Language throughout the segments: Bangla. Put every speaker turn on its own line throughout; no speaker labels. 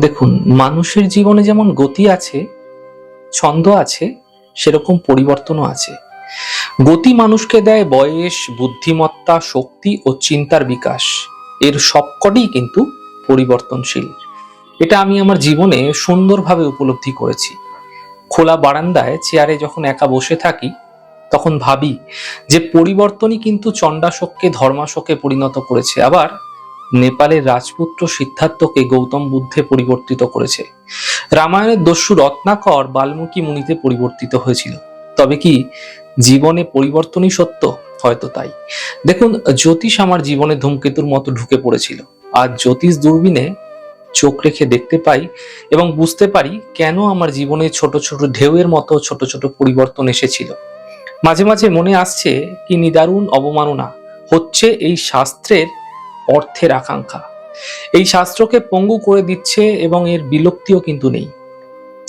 দেখুন, মানুষের জীবনে যেমন গতি আছে, ছন্দ আছে, সেরকম পরিবর্তনও আছে। গতি মানুষকে দেয় বয়স, বুদ্ধিমত্তা, শক্তি ও চিন্তার বিকাশ। এর সবকটিই কিন্তু পরিবর্তনশীল। এটা আমি আমার জীবনে সুন্দরভাবে উপলব্ধি করেছি। খোলা বারান্দায় চেয়ারে যখন একা বসে থাকি, তখন ভাবি যে পরিবর্তনই কিন্তু চণ্ডাশোককে, ধর্মাশোকে পরিণত করেছে। আবার নেপালের রাজপুত্র সিদ্ধার্থকে গৌতম বুদ্ধে পরিবর্তিত করেছে। রামায়ণের দস্যু রত্নাকর বাল্মীকি মুনিতে পরিবর্তিত হয়েছিল। তবে কি জীবনে পরিবর্তনই সত্য? হয়তো তাই। দেখুন, জ্যোতিষ আমার জীবনে ধূমকেতুর মতো ঢুকে পড়েছিল। আর জ্যোতিষ দূরবীনে চোখ রেখে দেখতে পাই এবং বুঝতে পারি কেন আমার জীবনে ছোট ছোট ঢেউয়ের মতো ছোট ছোট পরিবর্তন এসেছিল। মাঝে মাঝে মনে আসছে কি নিদারুণ অবমাননা হচ্ছে এই শাস্ত্রের অর্থের আকাঙ্ক্ষা। এই শাস্ত্রকে পঙ্গু করে দিচ্ছে এবং এর বিলুপ্তিও কিন্তু নেই।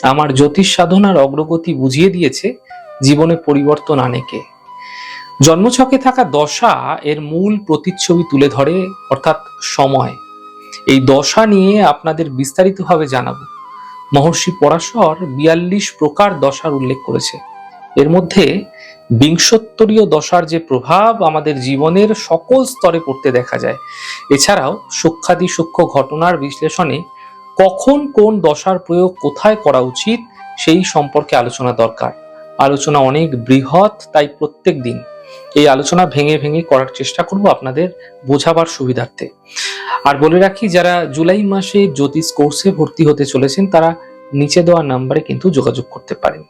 আমার জ্যোতিষ সাধনার অগ্রগতি বুঝিয়ে দিয়েছে জীবনে পরিবর্তন আনে কে। জন্মছকে থাকা দশা এর মূল প্রতিচ্ছবি তুলে ধরে, অর্থাৎ সময়। এই দশা নিয়ে আপনাদের বিস্তারিতভাবে জানাব। মহর্ষি পরাশর বিয়াল্লিশ প্রকার দশার উল্লেখ করেছে। এর মধ্যে বিংশোত্তরীয় দশার যে প্রভাব আমাদের জীবনের সকল স্তরে পড়তে দেখা যায়। এছাড়াও সূক্ষাদি সূক্ষ্ম ঘটনার বিশ্লেষণে কখন কোন দশার প্রয়োগ কোথায় করা উচিত সেই সম্পর্কে আলোচনা দরকার। আলোচনা অনেক বৃহৎ, তাই প্রত্যেক দিন এই আলোচনা ভেঙে ভেঙে করার চেষ্টা করব আপনাদের বোঝাবার সুবিধার্থে। আর বলে রাখি, যারা জুলাই মাসে জ্যোতিষ কোর্সে ভর্তি হতে চলেছেন, তারা নিচে দেওয়া নাম্বারে কিন্তু যোগাযোগ করতে পারেন।